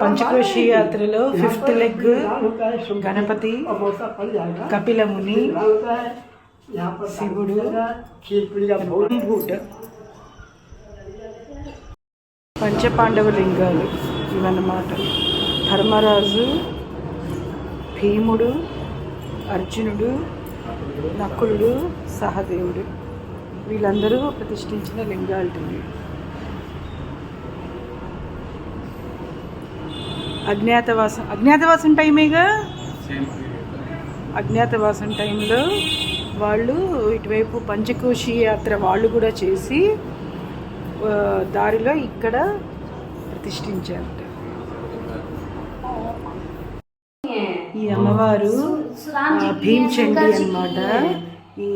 పంచకోశి యాత్రలో fifth leg Ganapati Kapila Muni శివుడు పంచపాండవ లింగాలు ఇవన్నమాట. ధర్మరాజు భీముడు అర్జునుడు నకులుడు సహదేవుడు వీళ్ళందరూ ప్రతిష్ఠించిన లింగాలు అజ్ఞాతవాసం అజ్ఞాతవాసం టైమేగా అజ్ఞాతవాసం టైంలో వాళ్ళు ఇటువైపు పంచకోశి యాత్ర వాళ్ళు కూడా చేసి దారిలో ఇక్కడ ప్రతిష్ఠించారట. ఈ అమ్మవారు భీమచండి అన్నమాట. ఈ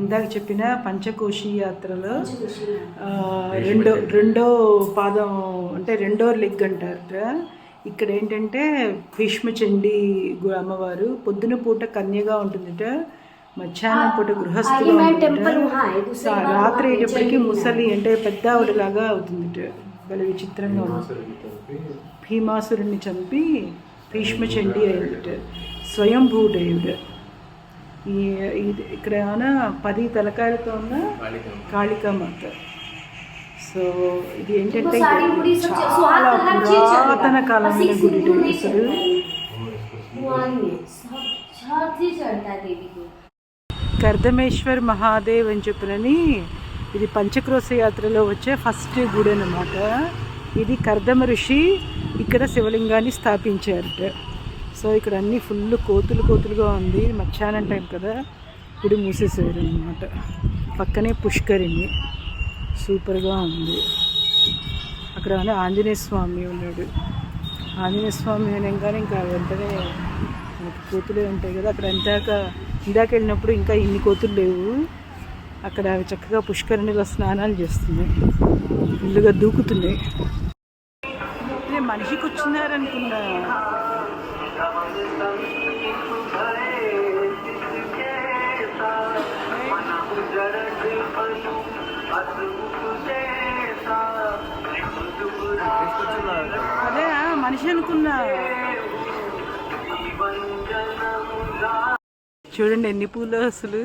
ఇందాక చెప్పిన పంచకోశి యాత్రలో రెండో రెండో పాదం అంటే రెండో లెగ్ అంటారట. ఇక్కడ ఏంటంటే భీష్మచండి అమ్మవారు పొద్దున పూట కన్యగా ఉంటుందట మధ్యాహ్నం పూట సా- రాత్రి అయ్యేటప్పటికి ముసలి అంటే పెద్ద ఆవిడలాగా అవుతుందట. భలే విచిత్రంగా ఉంది. భీమాసురుణ్ణి చంపి. భీష్మచండి అయ్యుట స్వయంభూడయుడు ఈ ఇది- ఇక్కడ ఏమైనా పది తలకాయలతో ఉన్న కాళికామాత. సో ఇది ఏంటంటే చాలా పురాతన కాలంలో గుడి అసలు. కర్దమేశ్వర్ మహాదేవ్ అని చెప్పినని ఇది పంచక్రోశ యాత్రలో వచ్చే ఫస్ట్ గుడి అనమాట ఇది కర్దమ ఋషి ఇక్కడ శివలింగాన్ని స్థాపించారట. సో ఇక్కడ అన్నీ ఫుల్ కోతులు కోతులుగా ఉంది. మధ్యాహ్నం టైం కదా. గుడి మూసేసారు అనమాట పక్కనే పుష్కరిణి. సూపర్గా ఉంది. అక్కడ ఆంజనేయ స్వామి ఉన్నాడు. ఆంజనేయ స్వామి అనగానే ఇంకా వెంటనే కోతులే ఉంటాయి కదా అక్కడ ఇందాక ఇందాక వెళ్ళినప్పుడు ఇంకా ఇన్ని కోతులు లేవు. అక్కడ అవి చక్కగా పుష్కరిణిలో స్నానాలు చేస్తున్నాయి. ఇల్లుగా దూకుతున్నాయి. మనిషి మనిషికి వచ్చినారనుకున్నా. అదే మనిషి అనుకున్నా. చూడండి ఎన్ని పూలు అసలు.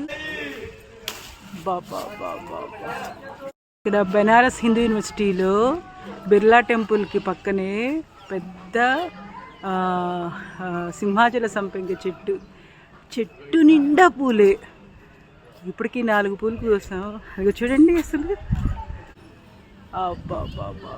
బాబా బాబా ఇక్కడ బెనారస్ హిందూ యూనివర్సిటీలో బిర్లా టెంపుల్కి పక్కనే పెద్ద సింహాచల సంపెంగ చెట్టు. చెట్టు నిండా పూలే. ఇప్పటికీ నాలుగు పూలు కోసాం అది చూడండి అసలు. అబ్బా బాబా